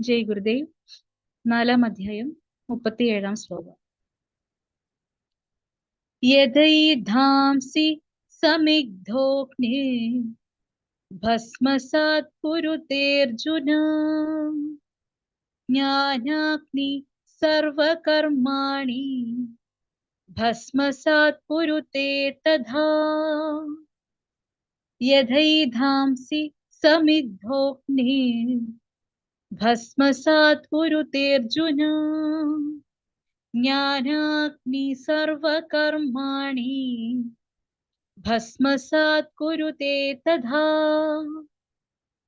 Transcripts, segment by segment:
ജയ് ഗുരുദേവ്. നാലാം അധ്യായം മുപ്പത്തിയേഴാം ശ്ലോകം. യഥൈധാംസി സമിഗ്ധോഗ്നി ഭസ്മസാത് കുരുതേർജുന ജ്ഞാനാഗ്നി സർവകർമാണി ഭസ്മസാത് കുരുതേ തഥാ യഥൈധാംസി സമിഗ്ധോഗ്നി ഭസ്മസാത് കുരുതേർജുന ജ്ഞാനാഗ്നി സർവകർമാണി. ഭസ്മസാത് കുരുതേ തഥാ.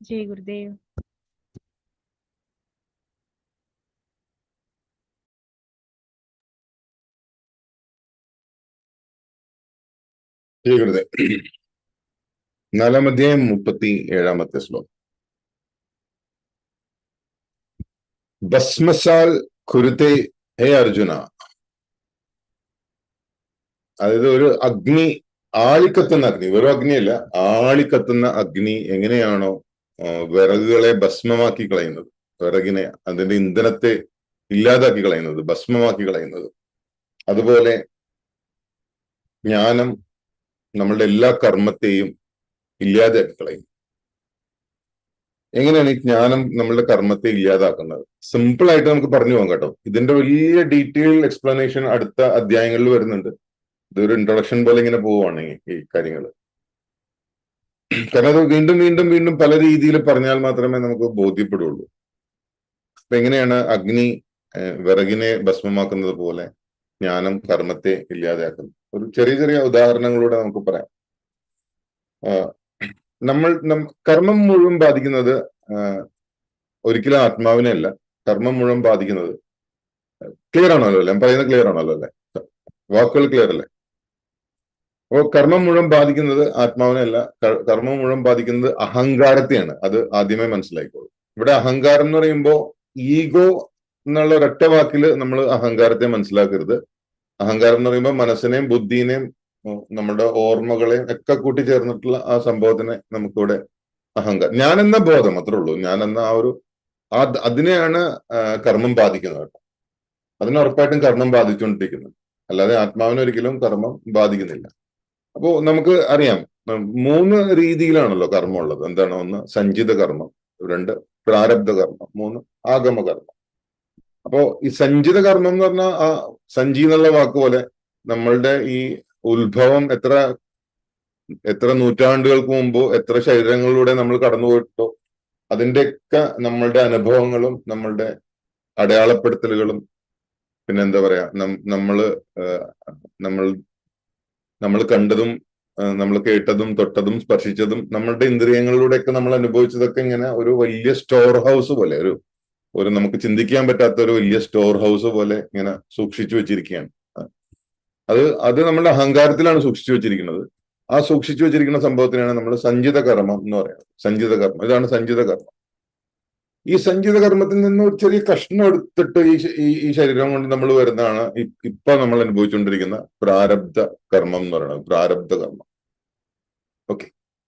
ജയ ഗുരുദേവ്. നാലാം അധ്യായം മുപ്പത്തി ഏഴാമത്തെ ശ്ലോകം. ഭസ്മസാൽ കുരുത്തെ ഹേ അർജുന. അതായത് ഒരു അഗ്നി ആളിക്കത്തുന്ന അഗ്നി. വെറും അഗ്നിയല്ല ആളിക്കത്തുന്ന അഗ്നി എങ്ങനെയാണോ വിറകുകളെ ഭസ്മമാക്കി കളയുന്നത്. വിറകിനെ അതിന്റെ ഇന്ധനത്തെ ഇല്ലാതാക്കി കളയുന്നത് ഭസ്മമാക്കി കളയുന്നത്. അതുപോലെ ജ്ഞാനം നമ്മളുടെ എല്ലാ കർമ്മത്തെയും ഇല്ലാതാക്കി കളയും എങ്ങനെയാണ് ഈ ജ്ഞാനം നമ്മളുടെ കർമ്മത്തെ ഇല്ലാതാക്കുന്നത്? സിമ്പിൾ ആയിട്ട് നമുക്ക് പറഞ്ഞു പോകാം കേട്ടോ. ഇതിന്റെ വലിയ ഡീറ്റെയിൽ എക്സ്പ്ലനേഷൻ അടുത്ത അധ്യായങ്ങളിൽ വരുന്നുണ്ട്. ഇതൊരു ഇൻട്രൊഡക്ഷൻ പോലെ ഇങ്ങനെ പോവുകയാണ് ഈ- കാര്യങ്ങൾ. കാരണം അത് വീണ്ടും വീണ്ടും വീണ്ടും പല രീതിയിൽ പറഞ്ഞാൽ മാത്രമേ നമുക്ക് ബോധ്യപ്പെടുള്ളൂ. അപ്പൊ എങ്ങനെയാണ് അഗ്നി വിറകിനെ ഭസ്മമാക്കുന്നത് പോലെ ജ്ഞാനം കർമ്മത്തെ ഇല്ലാതെയാക്കുന്നത്? ഒരു ചെറിയ ചെറിയ ഉദാഹരണങ്ങളിലൂടെ നമുക്ക് പറയാം. നമ്മൾ കർമ്മം മുഴുവൻ ബാധിക്കുന്നത് ഒരിക്കലും ആത്മാവിനെ അല്ല. കർമ്മം മുഴുവൻ ബാധിക്കുന്നത് ക്ലിയർ ആണല്ലോ അല്ലേ? പറയുന്നത് ക്ലിയർ ആണല്ലോ അല്ലേ? വാക്കുകൾ ക്ലിയർ അല്ലേ? അപ്പോ കർമ്മം മുഴുവൻ ബാധിക്കുന്നത് ആത്മാവിനെ അല്ല. കർമ്മം മുഴുവൻ ബാധിക്കുന്നത് അഹങ്കാരത്തെയാണ്. അത് ആദ്യമേ മനസ്സിലായിക്കോളൂ. ഇവിടെ അഹങ്കാരം എന്ന് പറയുമ്പോൾ ഈഗോ എന്നുള്ള ഒരൊറ്റ വാക്കിൽ നമ്മൾ അഹങ്കാരത്തെ മനസ്സിലാക്കരുത്. അഹങ്കാരം എന്ന് പറയുമ്പോൾ മനസ്സിനെയും ബുദ്ധിനെയും നമ്മുടെ ഓർമ്മകളെയും ഒക്കെ കൂട്ടിച്ചേർന്നിട്ടുള്ള ആ സംഭവത്തിനെ നമുക്കിവിടെ അഹങ്കാരം ഞാൻ എന്ന ബോധം അത്രേ ഉള്ളൂ. ഞാൻ എന്ന ആ ഒരു ആ അതിനെയാണ് കർമ്മം ബാധിക്കുന്നത് കേട്ടോ. അതിന് ഉറപ്പായിട്ടും കർമ്മം ബാധിച്ചുകൊണ്ടിരിക്കുന്നത് അല്ലാതെ ആത്മാവിനെ ഒരിക്കലും കർമ്മം ബാധിക്കുന്നില്ല. അപ്പോ നമുക്ക് അറിയാം മൂന്ന് രീതിയിലാണല്ലോ കർമ്മം ഉള്ളത് എന്താണ്? ഒന്ന് സഞ്ചിത കർമ്മം രണ്ട് പ്രാരബ്ധ കർമ്മം മൂന്ന് ആഗമ കർമ്മം. അപ്പോ ഈ സഞ്ചിത കർമ്മം എന്ന് പറഞ്ഞാൽ ആ സഞ്ചി എന്നുള്ള വാക്ക് പോലെ നമ്മളുടെ ഈ ഉത്ഭവം എത്ര എത്ര നൂറ്റാണ്ടുകൾക്ക് മുമ്പോ എത്ര ശരീരങ്ങളിലൂടെ നമ്മൾ കടന്നുപോയിട്ടോ അതിന്റെയൊക്കെ നമ്മളുടെ അനുഭവങ്ങളും നമ്മളുടെ അടയാളപ്പെടുത്തലുകളും പിന്നെ എന്താ പറയാ നമ്മൾ നമ്മൾ നമ്മൾ കണ്ടതും നമ്മൾ കേട്ടതും തൊട്ടതും സ്പർശിച്ചതും നമ്മളുടെ ഇന്ദ്രിയങ്ങളിലൂടെയൊക്കെ നമ്മൾ അനുഭവിച്ചതൊക്കെ ഇങ്ങനെ ഒരു വലിയ സ്റ്റോർ ഹൗസ് പോലെ ഒരു ഒരു നമുക്ക് ചിന്തിക്കാൻ പറ്റാത്ത ഒരു വലിയ സ്റ്റോർ ഹൗസ് പോലെ ഇങ്ങനെ സൂക്ഷിച്ചു വെച്ചിരിക്കുകയാണ്. അത് അത് നമ്മുടെ അഹങ്കാരത്തിലാണ് സൂക്ഷിച്ചു വെച്ചിരിക്കുന്നത്. ആ സൂക്ഷിച്ചു വെച്ചിരിക്കുന്ന സംഭവത്തിനാണ് നമ്മൾ സഞ്ചിത കർമ്മം എന്ന് പറയുന്നത്. സഞ്ചിത കർമ്മം. ഇതാണ് സഞ്ചിത കർമ്മം. ഈ സഞ്ചിത കർമ്മത്തിൽ നിന്ന് ഒരു ചെറിയ കഷ്ണം എടുത്തിട്ട് ഈ ഈ- ശരീരം കൊണ്ട് നമ്മൾ വരുന്നതാണ് ഇപ്പൊ നമ്മൾ അനുഭവിച്ചുകൊണ്ടിരിക്കുന്ന പ്രാരബ്ധ കർമ്മം എന്ന് പറയുന്നത്. പ്രാരബ്ധ കർമ്മം. ഓക്കെ.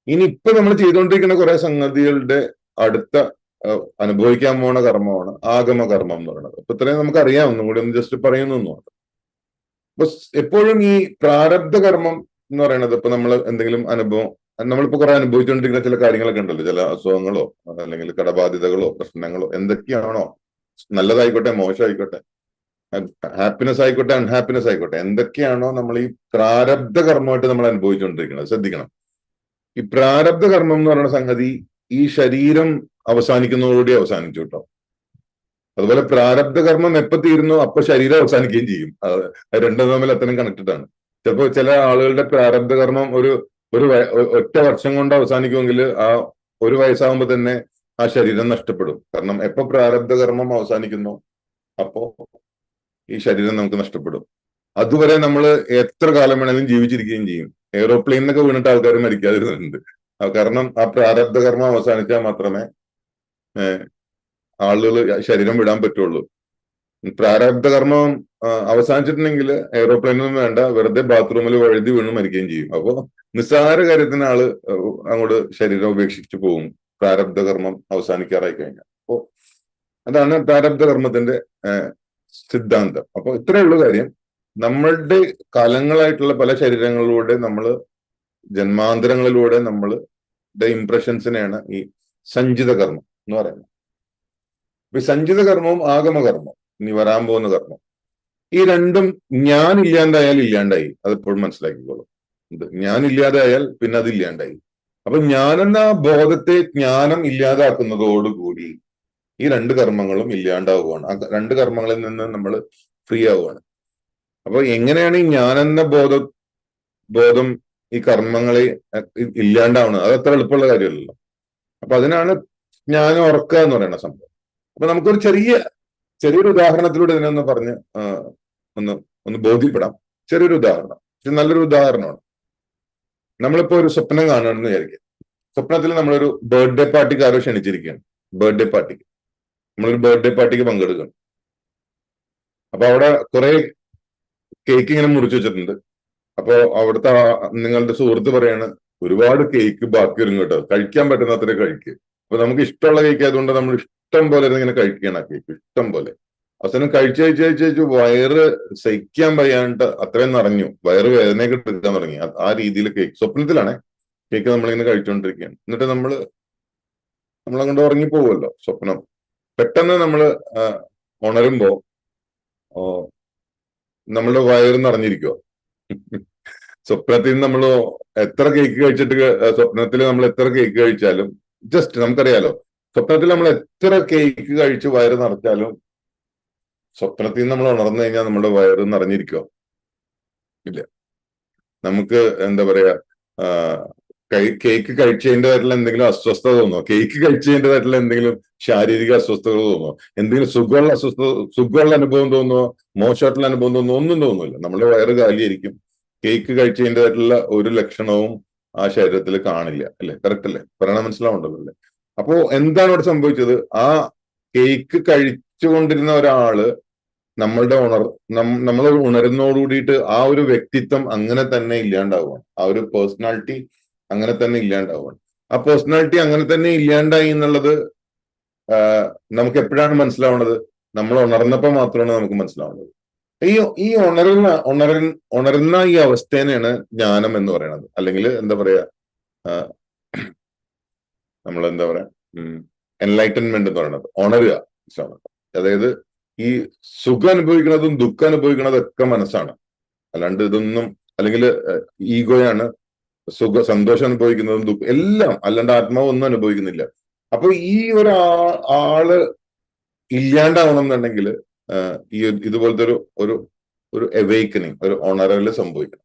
ഇനി ഇപ്പൊ നമ്മൾ ചെയ്തുകൊണ്ടിരിക്കുന്ന കുറെ സംഗതികളുടെ അടുത്ത അനുഭവിക്കാൻ പോണ കർമ്മമാണ് ആഗമ കർമ്മം എന്ന് പറയുന്നത്. അപ്പൊ ഇത്രയും നമുക്ക് അറിയാം. ഒന്നും കൂടി ഒന്ന് ജസ്റ്റ് പറയുന്നു അപ്പൊ എപ്പോഴും ഈ പ്രാരബ്ധ കർമ്മം എന്ന് പറയുന്നത് ഇപ്പൊ നമ്മൾ എന്തെങ്കിലും അനുഭവം നമ്മളിപ്പോ കുറെ അനുഭവിച്ചുകൊണ്ടിരിക്കുന്ന ചില കാര്യങ്ങളൊക്കെ ഉണ്ടല്ലോ. ചില അസുഖങ്ങളോ അല്ലെങ്കിൽ കടബാധ്യതകളോ പ്രശ്നങ്ങളോ എന്തൊക്കെയാണോ നല്ലതായിക്കോട്ടെ മോശമായിക്കോട്ടെ ഹാപ്പിനെസ് ആയിക്കോട്ടെ അൺഹാപ്പിനെസ് ആയിക്കോട്ടെ എന്തൊക്കെയാണോ നമ്മൾ ഈ പ്രാരബ്ധ കർമ്മമായിട്ട് നമ്മൾ അനുഭവിച്ചുകൊണ്ടിരിക്കുന്നത് ശ്രദ്ധിക്കണം. ഈ പ്രാരബ്ധ കർമ്മം എന്ന് പറയുന്ന സംഗതി ഈ ശരീരം അവസാനിക്കുന്നതോടുകൂടി അവസാനിച്ചു കേട്ടോ. അതുപോലെ പ്രാരബ്ധ കർമ്മം എപ്പോ തീരുന്നു അപ്പൊ ശരീരം അവസാനിക്കുകയും ചെയ്യും. രണ്ടും തമ്മിൽ അത്രയും കണക്റ്റഡ് ആണ്. ചിലപ്പോ ചില ആളുകളുടെ പ്രാരബ്ധ കർമ്മം ഒരു ഒരു ഒറ്റ വർഷം കൊണ്ട് അവസാനിക്കുമെങ്കിൽ ആ ഒരു വയസ്സാകുമ്പോ തന്നെ ആ ശരീരം നഷ്ടപ്പെടും. കാരണം എപ്പോ പ്രാരബ്ധ കർമ്മം അവസാനിക്കുന്നു അപ്പോ ഈ ശരീരം നമുക്ക് നഷ്ടപ്പെടും. അതുവരെ നമ്മൾ എത്ര കാലം വേണമെങ്കിലും ജീവിച്ചിരിക്കുകയും ചെയ്യും. എയ്റോപ്ലെയിൻ എന്നൊക്കെ വീണിട്ട് ആൾക്കാർ മരിക്കാതിരുന്നുണ്ട് കാരണം ആ പ്രാരബ്ധ കർമ്മം അവസാനിച്ചാൽ മാത്രമേ ആളുകൾ ശരീരം വിടാൻ പറ്റുള്ളൂ. പ്രാരബ്ധ കർമ്മം അവസാനിച്ചിട്ടുണ്ടെങ്കിൽ എയ്റോപ്ലെയിനൊന്നും വേണ്ട. വെറുതെ ബാത്റൂമിൽ വഴുതി വീണ് മരിക്കുകയും ചെയ്യും. അപ്പോ നിസ്സാര കാര്യത്തിന് ആൾ അങ്ങോട്ട് ശരീരം ഉപേക്ഷിച്ച് പോകും. പ്രാരബ്ധ കർമ്മം അവസാനിക്കാറായി കഴിഞ്ഞാൽ. അപ്പോ അതാണ് പ്രാരബ്ധ കർമ്മത്തിന്റെ സിദ്ധാന്തം. അപ്പൊ ഇത്രയേ ഉള്ളൂ കാര്യം. നമ്മളുടെ കാലങ്ങളായിട്ടുള്ള പല ശരീരങ്ങളിലൂടെ നമ്മൾ ജന്മാന്തരങ്ങളിലൂടെ നമ്മൾ ഇംപ്രഷൻസിനെയാണ് ഈ സഞ്ചിത കർമ്മം എന്ന് പറയുന്നത്. അപ്പൊ ഈ സഞ്ചിത കർമ്മവും ആഗമകർമ്മം ഇനി വരാൻ പോകുന്ന കർമ്മം. ഈ രണ്ടും ഞാൻ ഇല്ലാണ്ടായാൽ ഇല്ലാണ്ടായി അതെപ്പോഴും മനസ്സിലാക്കിക്കോളും. ഞാൻ ഇല്ലാതായാൽ പിന്നെ അത് ഇല്ലാണ്ടായി. അപ്പൊ ഞാനെന്ന ബോധത്തെ ജ്ഞാനം ഇല്ലാതാക്കുന്നതോടുകൂടി ഈ രണ്ട് കർമ്മങ്ങളും ഇല്ലാണ്ടാവുകയാണ് ആ രണ്ട് കർമ്മങ്ങളിൽ നിന്ന് നമ്മൾ ഫ്രീ ആവുകയാണ് അപ്പൊ എങ്ങനെയാണ് ഈ ഞാനെന്ന ബോധ ബോധം ഈ കർമ്മങ്ങളെ ഇല്ലാണ്ടാവുന്നത് അത് അത്ര എളുപ്പമുള്ള കാര്യമല്ലല്ലോ. അപ്പൊ അതിനാണ് ജ്ഞാനം ഉറക്കുക എന്ന് പറയുന്ന സംഭവം. അപ്പൊ നമുക്കൊരു ചെറിയ ചെറിയൊരു ഉദാഹരണത്തിലൂടെ ഇതിനൊന്ന് പറഞ്ഞ് ഒന്ന് ഒന്ന് ബോധ്യപ്പെടാം. ചെറിയൊരു ഉദാഹരണം. പക്ഷെ നല്ലൊരു ഉദാഹരണമാണ്. നമ്മളിപ്പോ ഒരു സ്വപ്നം കാണുകയാണെന്ന് വിചാരിക്കുക. സ്വപ്നത്തിൽ നമ്മളൊരു ബർത്ത്ഡേ പാർട്ടിക്ക് ആരോ ക്ഷണിച്ചിരിക്കുകയാണ്. ബർത്ത്ഡേ പാർട്ടിക്ക് നമ്മളൊരു ബർത്ത്ഡേ പാർട്ടിക്ക് പങ്കെടുക്കണം അപ്പൊ അവിടെ കുറെ കേക്ക് ഇങ്ങനെ മുറിച്ചു വെച്ചിട്ടുണ്ട്. അപ്പോ അവിടുത്തെ നിങ്ങളുടെ സുഹൃത്ത് പറയാണ് ഒരുപാട് കേക്ക് ബാക്കി വരും കേട്ടോ. കഴിക്കാൻ പറ്റുന്ന അത്ര കഴിക്ക് അപ്പൊ നമുക്ക് ഇഷ്ടമുള്ള കേക്ക് ആയതുകൊണ്ട് നമ്മൾ ഇഷ്ടം പോലെ ഇങ്ങനെ കഴിക്കുകയാണ് കേക്ക്. ഇഷ്ടം പോലെ. അവസാനം കഴിച്ച് കഴിച്ച് കഴിച്ച് കഴിച്ച് വയറ് സഹിക്കാൻ വയ്യാണ്ട് അത്രയും നിറഞ്ഞു. വയറ് വേദനയൊക്കെ എടുക്കാൻ തുടങ്ങി. ആ- രീതിയിൽ കേക്ക് സ്വപ്നത്തിലാണ്. കേക്ക് നമ്മളിങ്ങനെ കഴിച്ചുകൊണ്ടിരിക്കുകയാണ് എന്നിട്ട് നമ്മൾ നമ്മളങ്ങോട്ട് ഉറങ്ങിപ്പോവുമല്ലോ സ്വപ്നം. പെട്ടെന്ന് നമ്മൾ ഉണരുമ്പോ നമ്മളുടെ വയറ് നിറഞ്ഞിരിക്കുവോ. സ്വപ്നത്തിൽ നമ്മൾ എത്ര കേക്ക് കഴിച്ചിട്ട് സ്വപ്നത്തിൽ നമ്മൾ എത്ര കേക്ക് കഴിച്ചാലും ജസ്റ്റ് നമുക്കറിയാലോ സ്വപ്നത്തിൽ നമ്മൾ എത്ര കേക്ക് കഴിച്ച് വയറ് നിറച്ചാലും സ്വപ്നത്തിൽ നമ്മൾ ഉണർന്നു കഴിഞ്ഞാൽ നമ്മുടെ വയറ് നിറഞ്ഞിരിക്കുക ഇല്ല. നമുക്ക് എന്താ പറയാ കേക്ക് കഴിച്ചതിന്റെതായിട്ടുള്ള എന്തെങ്കിലും അസ്വസ്ഥത തോന്നോ കേക്ക് കഴിച്ചതിന്റെതായിട്ടുള്ള എന്തെങ്കിലും ശാരീരിക അസ്വസ്ഥതകൾ തോന്നോ എന്തെങ്കിലും സുഖമുള്ള അസ്വസ്ഥ സുഖമുള്ള അനുഭവം തോന്നുമോ മോശമായിട്ടുള്ള അനുഭവം തോന്നുമോ ഒന്നും തോന്നുന്നില്ല. നമ്മുടെ വയറ് കാലിയായിരിക്കും. കേക്ക് കഴിച്ചതിന്റെതായിട്ടുള്ള ഒരു ലക്ഷണവും ആ ശരീരത്തിൽ കാണില്ല. അല്ലെ? കറക്റ്റ് അല്ലേ? പറയണ മനസ്സിലാവുണ്ടല്ലോ അല്ലേ? അപ്പോ എന്താണ് അവിടെ സംഭവിച്ചത്? ആ കേക്ക് കഴിച്ചുകൊണ്ടിരുന്ന ഒരാൾ നമ്മളുടെ ഉണർ നമ്മൾ ഉണരുന്നതോടുകൂടിയിട്ട് ആ ഒരു വ്യക്തിത്വം അങ്ങനെ തന്നെ ഇല്ലാണ്ടാവുകയാണ് ആ ഒരു പേഴ്സണാലിറ്റി അങ്ങനെ തന്നെ ഇല്ലാണ്ടാവുകയാണ് ആ പേഴ്സണാലിറ്റി അങ്ങനെ തന്നെ ഇല്ലാണ്ടായി എന്നുള്ളത് നമുക്ക് എപ്പോഴാണ് മനസ്സിലാവുന്നത്? നമ്മൾ ഉണർന്നപ്പോൾ മാത്രമാണ് നമുക്ക് മനസ്സിലാവുന്നത്. ഈ ഈ ഉണരുന്ന ഉണര ഉണരുന്ന ഈ അവസ്ഥേനെയാണ് ജ്ഞാനം എന്ന് പറയുന്നത്. അല്ലെങ്കിൽ എന്താ പറയാ നമ്മൾ എന്താ പറയാ എൻലൈറ്റൻമെന്റ് എന്ന് പറയുന്നത്. ഉണരുക അതായത് ഈ സുഖം അനുഭവിക്കുന്നതും ദുഃഖം അനുഭവിക്കുന്നതും ഒക്കെ മനസ്സാണ്. അല്ലാണ്ട് ഇതൊന്നും അല്ലെങ്കിൽ ഈഗോയാണ് സുഖ സന്തോഷം അനുഭവിക്കുന്നതും ദുഃഖം എല്ലാം അല്ലാണ്ട് ആത്മാവ് ഒന്നും അനുഭവിക്കുന്നില്ല. അപ്പൊ ഈ ഒരു ആൾ ഇല്ലാണ്ടാവണം എന്നുണ്ടെങ്കിൽ ഈ ഇതുപോലത്തെ ഒരു ഒരു ഒരു എവേക്കനിങ് ഒരു ഉണരൽ സംഭവിക്കണം.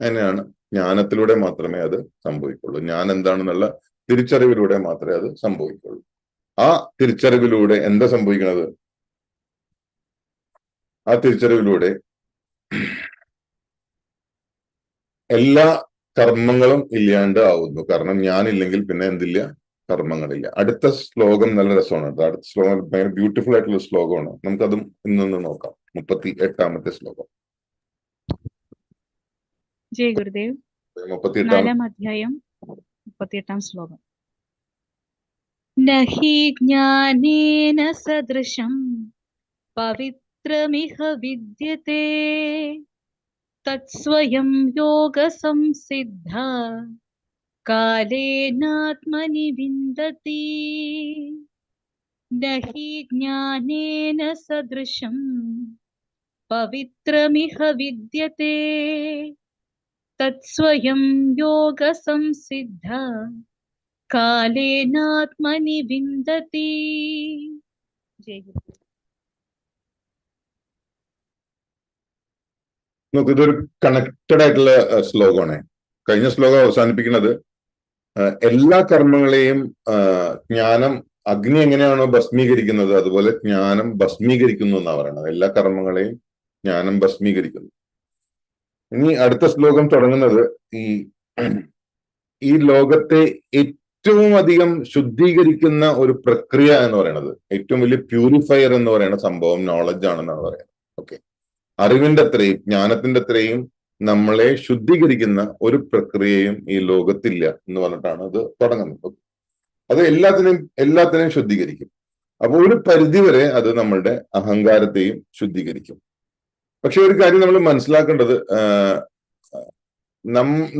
അങ്ങനെയാണ് ജ്ഞാനത്തിലൂടെ മാത്രമേ അത് സംഭവിക്കുള്ളൂ. ഞാൻ എന്താണെന്നുള്ള തിരിച്ചറിവിലൂടെ മാത്രമേ അത് സംഭവിക്കുള്ളൂ. ആ തിരിച്ചറിവിലൂടെ എന്താ സംഭവിക്കുന്നത് ആ തിരിച്ചറിവിലൂടെ എല്ലാ കർമ്മങ്ങളും ഇല്ലാണ്ട് ആവുന്നു. കാരണം ഞാനില്ലെങ്കിൽ പിന്നെ എന്തില്ല? കർമ്മങ്ങളില്ല. അടുത്ത ശ്ലോകം നല്ല രസമാണ് അടുത്ത ശ്ലോകം ഭയങ്കര ബ്യൂട്ടിഫുൾ ആയിട്ടുള്ള ശ്ലോകമാണ്. നമുക്കതും ഇന്ന് നോക്കാം. മുപ്പത്തി എട്ടാമത്തെ ശ്ലോകം. ജയ ഗുരുദേവ്. മുപ്പത്തി എട്ടാം അധ്യായം. മുപ്പത്തിയെട്ടാം ശ്ലോകം നഹി ജ്ഞാനേന സദൃശം പവിത്രമിഹ വിദ്യത്തെ തത്സ്വയം യോഗ സംസിദ്ധ കാലേനാത്മനി വിന്ദതി നഹി ജ്ഞാനേന സദൃശം പവിത്രമിഹ വിദ്യത്തെ തത്സ്വയം യോഗ സംസിദ്ധ കാലേനാത്മനി വിന്ദതി ഇതൊരു കണക്റ്റഡ് ആയിട്ടുള്ള ശ്ലോകമാണ്. കഴിഞ്ഞ ശ്ലോകം അവസാനിപ്പിക്കുന്നത് എല്ലാ കർമ്മങ്ങളെയും ജ്ഞാനം അഗ്നി എങ്ങനെയാണോ ഭസ്മീകരിക്കുന്നത് അതുപോലെ ജ്ഞാനം ഭസ്മീകരിക്കുന്നു എന്നാണ് പറയുന്നത്. എല്ലാ കർമ്മങ്ങളെയും ജ്ഞാനം ഭസ്മീകരിക്കുന്നു. ഇനി അടുത്ത ശ്ലോകം തുടങ്ങുന്നത് ഈ ഈ ലോകത്തെ ഏറ്റവും അധികം ശുദ്ധീകരിക്കുന്ന ഒരു പ്രക്രിയ എന്ന് പറയുന്നത് ഏറ്റവും വലിയ പ്യൂരിഫയർ എന്ന് പറയുന്ന സംഭവം നോളജ് ആണെന്നാണ് പറയുന്നത്. ഓക്കെ അറിവിന്റെ അത്രയും ജ്ഞാനത്തിന്റെ അത്രയും നമ്മളെ ശുദ്ധീകരിക്കുന്ന ഒരു പ്രക്രിയയും ഈ ലോകത്തില്ല എന്ന് പറഞ്ഞിട്ടാണ് അത് തുടങ്ങുന്നത്. അത് എല്ലാത്തിനെയും എല്ലാത്തിനെയും ശുദ്ധീകരിക്കും. അപ്പോൾ ഒരു പരിധിവരെ അത് നമ്മളുടെ അഹങ്കാരത്തെയും ശുദ്ധീകരിക്കും. പക്ഷെ ഒരു കാര്യം നമ്മൾ മനസ്സിലാക്കേണ്ടത്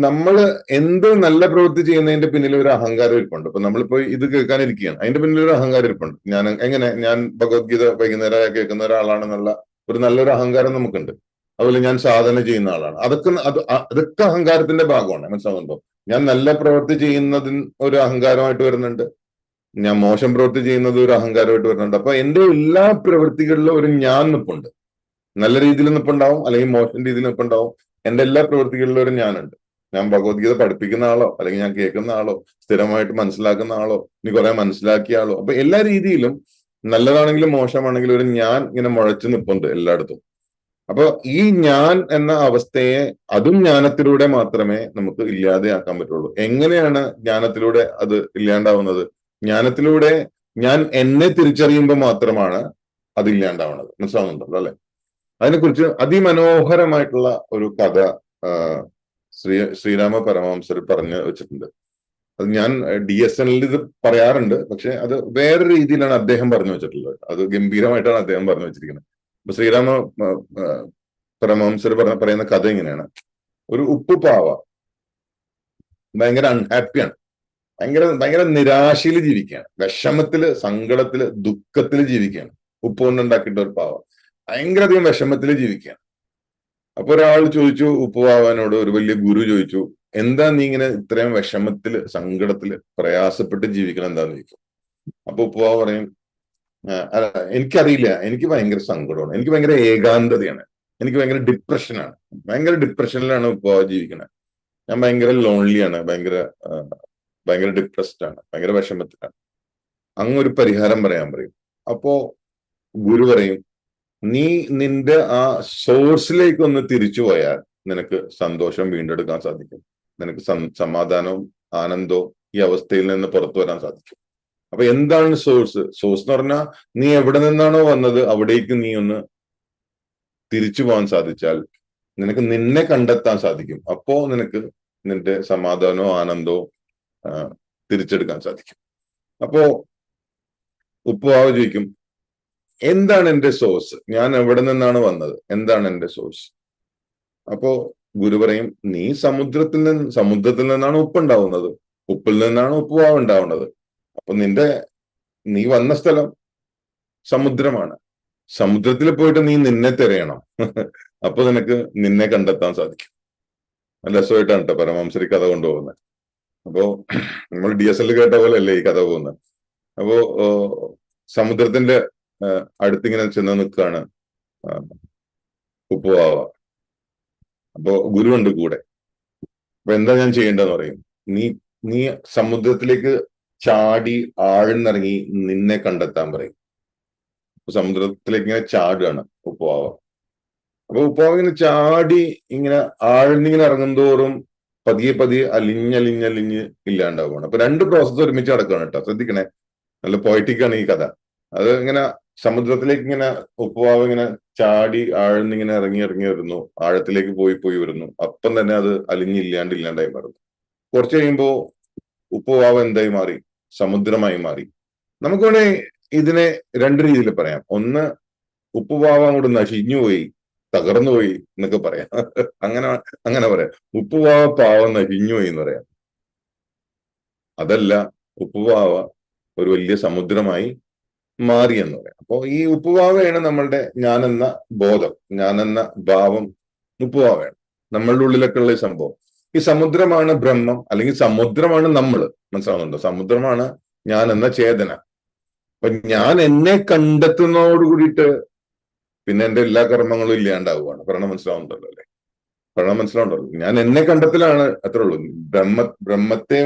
നമ്മൾ എന്ത് നല്ല പ്രവൃത്തി ചെയ്യുന്നതിന്റെ പിന്നിൽ ഒരു അഹങ്കാരം ഇരിപ്പുണ്ട്. അപ്പൊ നമ്മളിപ്പോ ഇത് കേൾക്കാനിരിക്കുകയാണ്. അതിന്റെ പിന്നിൽ ഒരു അഹങ്കാരം ഇരിപ്പുണ്ട്. ഞാൻ എങ്ങനെ ഞാൻ ഭഗവത്ഗീത വൈകുന്നേരം കേൾക്കുന്ന ഒരാളാണെന്നുള്ള ഒരു നല്ലൊരു അഹങ്കാരം നമുക്കുണ്ട്. അതുപോലെ ഞാൻ സാധന ചെയ്യുന്ന ആളാണ്. അതൊക്കെ അത് അതൊക്കെ അഹങ്കാരത്തിന്റെ ഭാഗമാണ്. മനസ്സിലാവുന്നുണ്ടോ? ഞാൻ നല്ല പ്രവൃത്തി ചെയ്യുന്നതിന് ഒരു അഹങ്കാരമായിട്ട് വരുന്നുണ്ട്. ഞാൻ മോശം പ്രവൃത്തി ചെയ്യുന്നത് ഒരു അഹങ്കാരമായിട്ട് വരുന്നുണ്ട്. അപ്പൊ എന്റെ എല്ലാ പ്രവൃത്തികളിലും ഒരു ഞാൻ നിപ്പുണ്ട് നല്ല രീതിയിൽ നിൽപ്പുണ്ടാവും അല്ലെങ്കിൽ മോശം രീതിയിൽ നിൽപ്പുണ്ടാവും എന്റെ എല്ലാ പ്രവൃത്തികളിലും ഒരു ഞാനുണ്ട്. ഞാൻ ഭഗവത്ഗീത പഠിപ്പിക്കുന്ന ആളോ അല്ലെങ്കിൽ ഞാൻ കേൾക്കുന്ന ആളോ സ്ഥിരമായിട്ട് മനസ്സിലാക്കുന്ന ആളോ ഇനി കുറെ മനസ്സിലാക്കിയ ആളോ. അപ്പൊ എല്ലാ രീതിയിലും നല്ലതാണെങ്കിലും മോശമാണെങ്കിലും ഒരു ഞാൻ ഇങ്ങനെ മുഴച്ചു നിൽപ്പുണ്ട് എല്ലായിടത്തും. അപ്പൊ ഈ ഞാൻ എന്ന അവസ്ഥയെ അതും ജ്ഞാനത്തിലൂടെ മാത്രമേ നമുക്ക് ഇല്ലാതെയാക്കാൻ പറ്റുള്ളൂ. എങ്ങനെയാണ് ജ്ഞാനത്തിലൂടെ അത് ഇല്ലാണ്ടാവുന്നത്? ജ്ഞാനത്തിലൂടെ ഞാൻ എന്നെ തിരിച്ചറിയുമ്പോൾ മാത്രമാണ് അത് ഇല്ലാണ്ടാവുന്നത്. മനസ്സിലാവുന്നുണ്ടല്ലോ അല്ലെ? അതിനെക്കുറിച്ച് അതിമനോഹരമായിട്ടുള്ള ഒരു കഥ ശ്രീ ശ്രീരാമ പരമഹംസർ പറഞ്ഞു വെച്ചിട്ടുണ്ട്. അത് ഞാൻ ഡി എസ് എല്ലിൽ ഇത് പറയാറുണ്ട് പക്ഷെ അത് വേറെ രീതിയിലാണ് അദ്ദേഹം പറഞ്ഞു വെച്ചിട്ടുള്ളത്. അത് ഗംഭീരമായിട്ടാണ് അദ്ദേഹം പറഞ്ഞു വെച്ചിരിക്കുന്നത്. അപ്പൊ ശ്രീരാമ പരമാംസർ പറഞ്ഞ പറയുന്ന കഥ ഇങ്ങനെയാണ്. ഒരു ഉപ്പുപാവ ഭയങ്കര അൺഹാപ്പിയാണ് ഭയങ്കര ഭയങ്കര നിരാശയിൽ ജീവിക്കുകയാണ്. വിഷമത്തിൽ സങ്കടത്തിൽ ദുഃഖത്തിൽ ജീവിക്കുകയാണ്. ഉപ്പ് കൊണ്ടുണ്ടാക്കിയിട്ട് ഒരു പാവ. ഭയങ്കര അധികം വിഷമത്തിൽ ജീവിക്കുകയാണ് അപ്പൊ ഒരാൾ ചോദിച്ചു ഉപ്പുവാവാനോട് ഒരു വലിയ ഗുരു ചോദിച്ചു എന്താ നീ ഇങ്ങനെ ഇത്രയും വിഷമത്തിൽ സങ്കടത്തിൽ പ്രയാസപ്പെട്ട് ജീവിക്കണം എന്താന്ന് ചോദിക്കും? അപ്പൊ ഉപ്പുവാവ് പറയും "ആ, അല്ല, എനിക്കറിയില്ല. എനിക്ക് ഭയങ്കര സങ്കടമാണ്. എനിക്ക് ഭയങ്കര ഏകാന്തതയാണ്. എനിക്ക് ഭയങ്കര ഡിപ്രഷനാണ്. ഭയങ്കര ഡിപ്രഷനിലാണ് ഉപ്പുവാവ് ജീവിക്കുന്നത് ഞാൻ ഭയങ്കര ലോൺലിയാണ്. ഭയങ്കര ഭയങ്കര ഡിപ്രസ്ഡ് ആണ്. ഭയങ്കര വിഷമത്തിലാണ്. അങ്ങ് ഒരു പരിഹാരം പറയാൻ പറയും. അപ്പോ ഗുരു പറയും നീ നിന്റെ ആ സോഴ്സിലേക്ക് ഒന്ന് തിരിച്ചു പോയാൽ നിനക്ക് സന്തോഷം വീണ്ടെടുക്കാൻ സാധിക്കും. നിനക്ക് സമാധാനവും ആനന്ദവും ഈ അവസ്ഥയിൽ നിന്ന് പുറത്തു വരാൻ സാധിക്കും. അപ്പൊ എന്താണ് സോഴ്സ്? സോഴ്സ് എന്ന് പറഞ്ഞാൽ നീ എവിടെ നിന്നാണോ വന്നത് അവിടേക്ക് നീ ഒന്ന് തിരിച്ചു പോകാൻ സാധിച്ചാൽ നിനക്ക് നിന്നെ കണ്ടെത്താൻ സാധിക്കും. അപ്പോ നിനക്ക് നിന്റെ സമാധാനവും ആനന്ദവും തിരിച്ചെടുക്കാൻ സാധിക്കും. അപ്പോ ഉപ്പുവാവ് ചോദിക്കും എന്താണ് എന്റെ സോഴ്സ് ഞാൻ എവിടെ നിന്നാണ് വന്നത്? എന്താണ് എന്റെ സോഴ്സ് അപ്പോ ഗുരു പറയും നീ സമുദ്രത്തിൽ നിന്ന് സമുദ്രത്തിൽ നിന്നാണ് ഉപ്പ് ഉണ്ടാവുന്നത് ഉപ്പിൽ നിന്നാണ് ഉപ്പുവാവ് ഉണ്ടാവുന്നത് അപ്പൊ നിന്റെ നീ വന്ന സ്ഥലം സമുദ്രമാണ്. സമുദ്രത്തിൽ പോയിട്ട് നീ നിന്നെ തിരയണം. അപ്പൊ നിനക്ക് നിന്നെ കണ്ടെത്താൻ സാധിക്കും. നല്ല രസമായിട്ടാണ് കേട്ടോ പരമംസരി കഥ കൊണ്ടുപോകുന്നത്. അപ്പോ നമ്മൾ ഡി എസ് എൽ കേട്ട പോലെ അല്ലേ ഈ കഥ പോകുന്നത്? അപ്പോ സമുദ്രത്തിന്റെ അടുത്തിങ്ങനെ ചെന്ന് നിൽക്കുകയാണ് ഉപ്പുവാവ. അപ്പോ ഗുരുവുണ്ട് കൂടെ. അപ്പൊ എന്താ ഞാൻ ചെയ്യേണ്ടതെന്ന് പറയും? നീ നീ സമുദ്രത്തിലേക്ക് ചാടി ആഴ്ന്നിറങ്ങി നിന്നെ കണ്ടെത്താൻ പറയും. സമുദ്രത്തിലേക്ക് ഇങ്ങനെ ചാടുകയാണ് ഉപ്പുവാവ. അപ്പൊ ഉപ്പുവാവ ഇങ്ങനെ ചാടി ഇങ്ങനെ ആഴ്ന്നിങ്ങനെ ഇറങ്ങുന്തോറും പതിയെ പതിയെ അലിഞ്ഞലിഞ്ഞലിഞ്ഞ് ഇല്ലാണ്ടാവുകയാണ്. അപ്പൊ രണ്ട് പ്രോസസ്സ് ഒരുമിച്ച് നടക്കുകയാണ് കേട്ടോ. ശ്രദ്ധിക്കണേ. നല്ല പോയറ്റിക്കാണ് ഈ കഥ. അത് ഇങ്ങനെ സമുദ്രത്തിലേക്ക് ഇങ്ങനെ ഉപ്പുവാവ് ഇങ്ങനെ ചാടി ആഴ്ന്നിങ്ങനെ ഇറങ്ങി ഇറങ്ങി വരുന്നു. ആഴത്തിലേക്ക് പോയി പോയി വരുന്നു. അപ്പം തന്നെ അത് അലിഞ്ഞില്ലാണ്ട് ഇല്ലാണ്ടായി മാറുന്നു. കുറച്ച് കഴിയുമ്പോൾ ഉപ്പുവാവ് എന്തായി മാറി? സമുദ്രമായി മാറി. നമുക്ക് വേണേ ഇതിനെ രണ്ട് രീതിയിൽ പറയാം. ഒന്ന് ഉപ്പുവാവ അങ്ങോട്ട് നശിഞ്ഞുപോയി തകർന്നുപോയി എന്നൊക്കെ പറയാം. അങ്ങനെ അങ്ങനെ പറയാം. ഉപ്പുവാവ പാവം നശിഞ്ഞുപോയി എന്ന് പറയാം. അതല്ല ഉപ്പുവാവ ഒരു വലിയ സമുദ്രമായി മാറി എന്ന് പറയാം. അപ്പോ ഈ ഉപ്പുവാവയാണ് നമ്മളുടെ ഞാനെന്ന ബോധം ഞാനെന്ന ഭാവം ഉപ്പുവാവയാണ് നമ്മളുടെ ഉള്ളിലൊക്കെ ഉള്ള ഈ സംഭവം. ഈ സമുദ്രമാണ് ബ്രഹ്മം അല്ലെങ്കിൽ സമുദ്രമാണ് നമ്മൾ മനസ്സിലാവുന്നുണ്ടോ? സമുദ്രമാണ് ഞാൻ എന്ന ചേതന. അപ്പൊ ഞാൻ എന്നെ കണ്ടെത്തുന്നതോട് കൂടിയിട്ട് പിന്നെ എന്റെ എല്ലാ കർമ്മങ്ങളും ഇല്ലാണ്ടാവുകയാണ് പറയണ മനസ്സിലാവുന്നുണ്ടല്ലോ അല്ലെ? പറയണ മനസ്സിലാവുന്നുണ്ടല്ലോ. ഞാൻ എന്നെ കണ്ടെത്തലാണ് അത്രേ ഉള്ളൂ. ബ്രഹ്മ ബ്രഹ്മത്തെ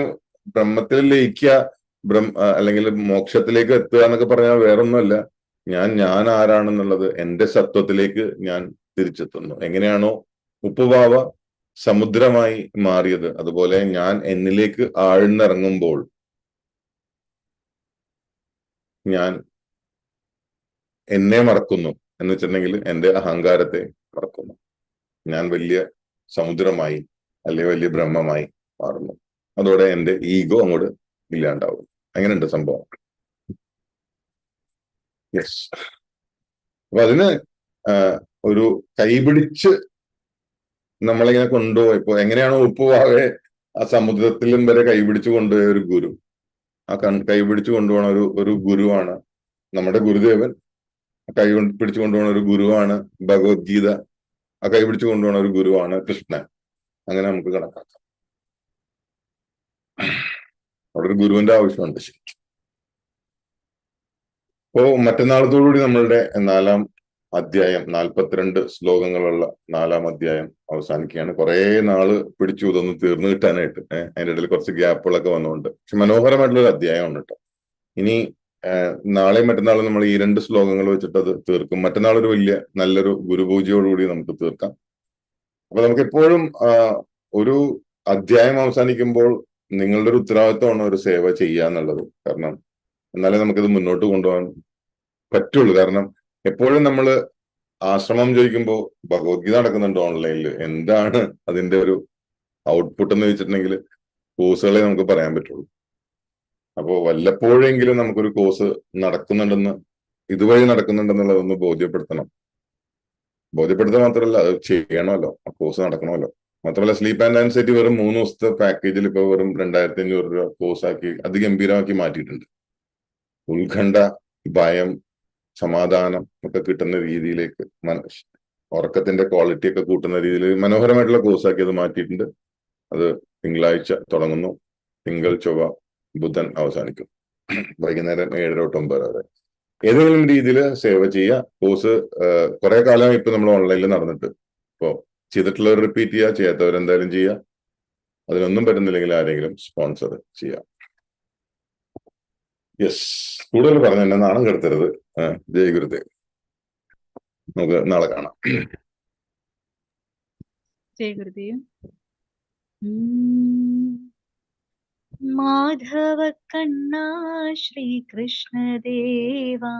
ബ്രഹ്മത്തിൽ ലയിക്കുക ബ്രഹ്മ അല്ലെങ്കിൽ മോക്ഷത്തിലേക്ക് എത്തുക എന്നൊക്കെ പറഞ്ഞാൽ വേറൊന്നുമല്ല. ഞാൻ ഞാൻ ആരാണെന്നുള്ളത് എന്റെ സത്വത്തിലേക്ക് ഞാൻ തിരിച്ചെത്തുന്നു. എങ്ങനെയാണോ ഉപ്പുഭാവ സമുദ്രമായി മാറിയത്. അതുപോലെ ഞാൻ എന്നിലേക്ക് ആഴ്ന്നിറങ്ങുമ്പോൾ ഞാൻ എന്നെ മറക്കുന്നു എന്ന് വെച്ചിട്ടുണ്ടെങ്കിൽ എന്റെ അഹങ്കാരത്തെ മറക്കുന്നു. ഞാൻ വലിയ സമുദ്രമായി അല്ലെങ്കിൽ വലിയ ബ്രഹ്മമായി മാറുന്നു. അതോടെ എന്റെ ഈഗോ അങ്ങോട്ട് ഇല്ലാണ്ടാവും അങ്ങനെയുണ്ട് സംഭവം. യെസ് അപ്പൊ അതിന് ഒരു കൈപിടിച്ച് നമ്മളിങ്ങനെ കൊണ്ടുപോയി ഇപ്പൊ എങ്ങനെയാണോ ഉപ്പുവാകെ ആ സമുദ്രത്തിലും വരെ കൈപിടിച്ച് കൊണ്ടുപോയ ഒരു ഗുരു? ആ കൺ കൈപിടിച്ച് കൊണ്ടുപോണ ഒരു ഒരു ഗുരുവാണ് നമ്മുടെ ഗുരുദേവൻ. കൈ പിടിച്ചു കൊണ്ടുപോകുന്ന ഒരു ഗുരുവാണ് ഭഗവത്ഗീത. ആ കൈ പിടിച്ചു ഒരു ഗുരുവാണ് കൃഷ്ണൻ. അങ്ങനെ നമുക്ക് കണക്കാക്കാം. അവിടെ ഒരു ഗുരുവിന്റെ ആവശ്യമുണ്ട് ശരിക്കും അപ്പോ മറ്റന്നാളത്തോടുകൂടി നമ്മളുടെ നാലാം അധ്യായം നാൽപ്പത്തിരണ്ട് ശ്ലോകങ്ങളുള്ള നാലാം അധ്യായം അവസാനിക്കുകയാണ്. കുറെ നാൾ പിടിച്ചു ഇതൊന്ന് തീർന്നു കിട്ടാനായിട്ട് അതിന്റെ ഇടയിൽ കുറച്ച് ഗ്യാപ്പുകളൊക്കെ വന്നുകൊണ്ട് പക്ഷെ മനോഹരമായിട്ടുള്ള ഒരു അധ്യായമാണ് കേട്ടോ. ഇനി നാളെ മറ്റന്നാൾ നമ്മൾ ഈ രണ്ട് ശ്ലോകങ്ങൾ വെച്ചിട്ട് അത് തീർക്കും. മറ്റന്നാൾ ഒരു വലിയ നല്ലൊരു ഗുരുപൂജയോടുകൂടി നമുക്ക് തീർക്കാം. അപ്പൊ നമുക്ക് എപ്പോഴും ഒരു അധ്യായം അവസാനിക്കുമ്പോൾ നിങ്ങളുടെ ഒരു ഉത്തരവാദിത്വമാണ് ഒരു സേവ ചെയ്യുക എന്നുള്ളത്. കാരണം എന്നാലേ നമുക്കിത് മുന്നോട്ട് കൊണ്ടുപോകാൻ പറ്റുള്ളൂ. കാരണം എപ്പോഴും നമ്മൾ ആശ്രമം ചോദിക്കുമ്പോൾ ഭഗവത്ഗീത നടക്കുന്നുണ്ട് ഓൺലൈനിൽ എന്താണ് അതിന്റെ ഒരു ഔട്ട്പുട്ട് എന്ന് വെച്ചിട്ടുണ്ടെങ്കിൽ കോഴ്സുകളെ നമുക്ക് പറയാൻ പറ്റുള്ളൂ. അപ്പോൾ വല്ലപ്പോഴെങ്കിലും നമുക്കൊരു കോഴ്സ് നടക്കുന്നുണ്ടെന്ന് ഇതുവഴി നടക്കുന്നുണ്ടെന്നുള്ളതൊന്ന് ബോധ്യപ്പെടുത്തണം. ബോധ്യപ്പെടുത്തുക മാത്രമല്ല അത് ചെയ്യണമല്ലോ. ആ കോഴ്സ് നടക്കണമല്ലോ. മാത്രമല്ല സ്ലീപ്പ് ആൻഡ് ആൻസൈറ്റി വെറും മൂന്ന് ദിവസത്തെ പാക്കേജിൽ ഇപ്പൊ വെറും രണ്ടായിരത്തി അഞ്ഞൂറ് രൂപ കോഴ്സ് ആക്കി അതിഗംഭീരമാക്കി മാറ്റിയിട്ടുണ്ട്. ഉത്കണ്ഠ ഭയം സമാധാനം ഒക്കെ കിട്ടുന്ന രീതിയിലേക്ക് ഉറക്കത്തിന്റെ ക്വാളിറ്റി ഒക്കെ കൂട്ടുന്ന രീതിയിൽ മനോഹരമായിട്ടുള്ള കോഴ്സ് ആക്കി അത് മാറ്റിയിട്ടുണ്ട്. അത് തിങ്കളാഴ്ച തുടങ്ങുന്നു. തിങ്കൾ ചൊവ്വ ബുധൻ അവസാനിക്കും. വൈകുന്നേരം ഏഴര തൊട്ട് ഒമ്പത് വരെ. ഏതെങ്കിലും രീതിയിൽ സേവ ചെയ്യുക. കോഴ്സ് കുറെ കാലം ഇപ്പൊ നമ്മൾ ഓൺലൈനിൽ നടന്നിട്ട്. ഇപ്പോ ചെയ്തിട്ടുള്ളവർ റിപ്പീറ്റ് ചെയ്യുക ചെയ്യാത്തവർ എന്തായാലും ചെയ്യുക അതിനൊന്നും പറ്റുന്നില്ലെങ്കിൽ ആരെങ്കിലും സ്പോൺസർ ചെയ്യാം. യെസ് കൂടുതൽ പറഞ്ഞു എന്നെ നാണം കെടുത്തരുത്. ജയ ഗുരുദേവ്. നമുക്ക് നാളെ കാണാം. ജയ ഗുരുദേവ്. മാധവ കണ്ണ ശ്രീകൃഷ്ണ ദേവാ